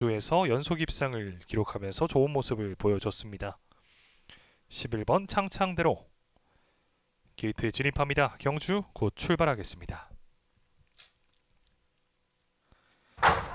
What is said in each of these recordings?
주에서 연속 입상을 기록하면서 좋은 모습을 보여줬습니다. 11번 창창대로 게이트에 진입합니다. 경주 곧 출발하겠습니다.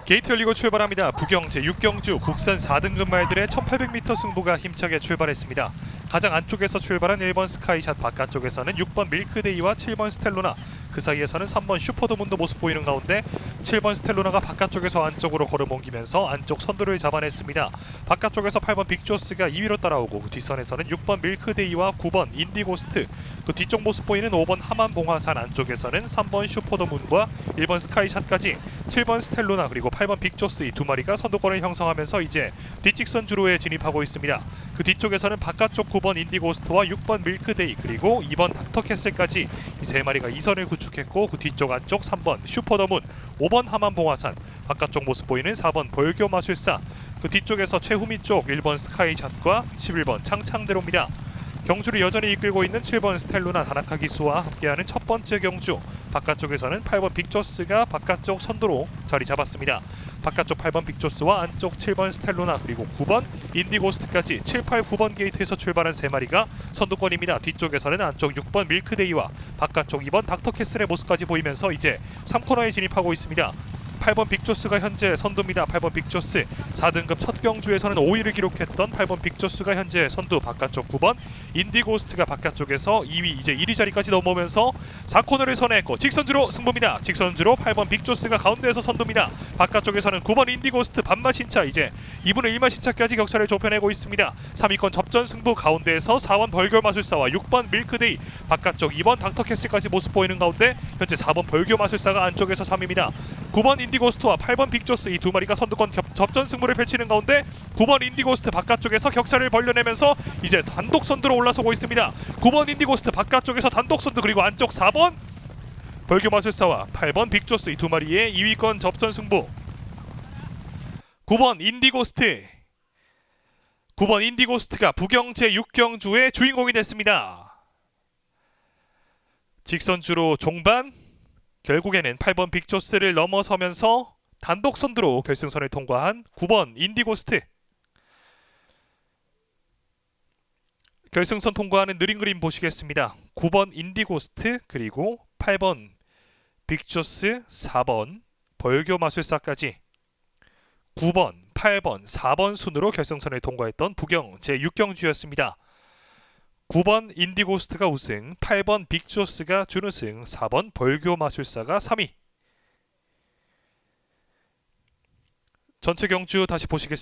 게이트 열리고 출발합니다. 부경 제6경주 국산 4등급 말들의 1800m 승부가 힘차게 출발했습니다. 가장 안쪽에서 출발한 1번 스카이샷 바깥쪽에서는 6번 밀크데이와 7번 스텔로나 그 사이에서는 3번 슈퍼도문도 모습 보이는 가운데 7번 스텔로나가 바깥쪽에서 안쪽으로 걸어옮기면서 안쪽 선두를 잡아냈습니다. 바깥쪽에서 8번 빅조스가 2위로 따라오고 그 뒷선에서는 6번 밀크데이와 9번 인디고스트 그 뒤쪽 모습 보이는 5번 하만봉화산 안쪽에서는 3번 슈퍼도문과 1번 스카이샷까지 7번 스텔로나 그리고 8번 빅조스 이 두 마리가 선두권을 형성하면서 이제 뒷직선 주로에 진입하고 있습니다. 그 뒤쪽에서는 바깥쪽 9번 인디고스트와 6번 밀크데이 그리고 2번 닥터캐슬까지 이 세 마리가 이선을 구축했고 그 뒤쪽 안쪽 3번 슈퍼더문 5번 하만봉화산 바깥쪽 모습 보이는 4번 벌교 마술사 그 뒤쪽에서 최후미 쪽 1번 스카이샷과 11번 창창대로입니다. 경주를 여전히 이끌고 있는 7번 스텔루나 다나카 기수와 함께하는 첫 번째 경주 바깥쪽에서는 8번 빅조스가 바깥쪽 선두로 자리 잡았습니다. 바깥쪽 8번 빅조스와 안쪽 7번 스텔루나 그리고 9번 인디고스트까지 7, 8, 9번 게이트에서 출발한 세 마리가 선두권입니다. 뒤쪽에서는 안쪽 6번 밀크데이와 바깥쪽 2번 닥터캐슬의 모습까지 보이면서 이제 3코너에 진입하고 있습니다. 8번 빅조스가 현재 선두입니다. 8번 빅조스 4등급 첫 경주에서는 5위를 기록했던 8번 빅조스가 현재 선두 바깥쪽 9번 인디고스트가 바깥쪽에서 2위 이제 1위 자리까지 넘어오면서 4코너를 선회했고 직선주로 승부입니다. 직선주로 8번 빅조스가 가운데에서 선두입니다. 바깥쪽에서는 9번 인디고스트 반맛 신차 이제 2분의 1맛 신차까지 격차를 좁혀내고 있습니다. 3위권 접전 승부 가운데에서 4번 벌교 마술사와 6번 밀크데이 바깥쪽 2번 닥터캐슬까지 모습 보이는 가운데 현재 4번 벌교 마술사가 안쪽에서 3위입니다. 9번 인디고스트와 8번 빅조스 이 두 마리가 선두권 겹- 접전 승부를 펼치는 가운데 9번 인디고스트 바깥쪽에서 격차를 벌려내면서 이제 단독 선두로 올라서고 있습니다. 9번 인디고스트 바깥쪽에서 단독 선두 그리고 안쪽 4번 벌교 마술사와 8번 빅조스 이 두 마리의 2위권 접전 승부 9번 인디고스트 9번 인디고스트가 부경 제 6경주의 주인공이 됐습니다. 직선주로 종반 결국에는 8번 빅조스를 넘어서면서 단독 선두로 결승선을 통과한 9번 인디고스트 결승선 통과하는 느린 그림 보시겠습니다. 9번 인디고스트 그리고 8번 빅조스 4번 벌교 마술사까지 9번, 8번, 4번 순으로 결승선을 통과했던 부경 제6경주였습니다. 9번 인디고스트가 우승, 8번 빅조스가 준우승, 4번 벌교 마술사가 3위. 전체 경주 다시 보시겠습니다.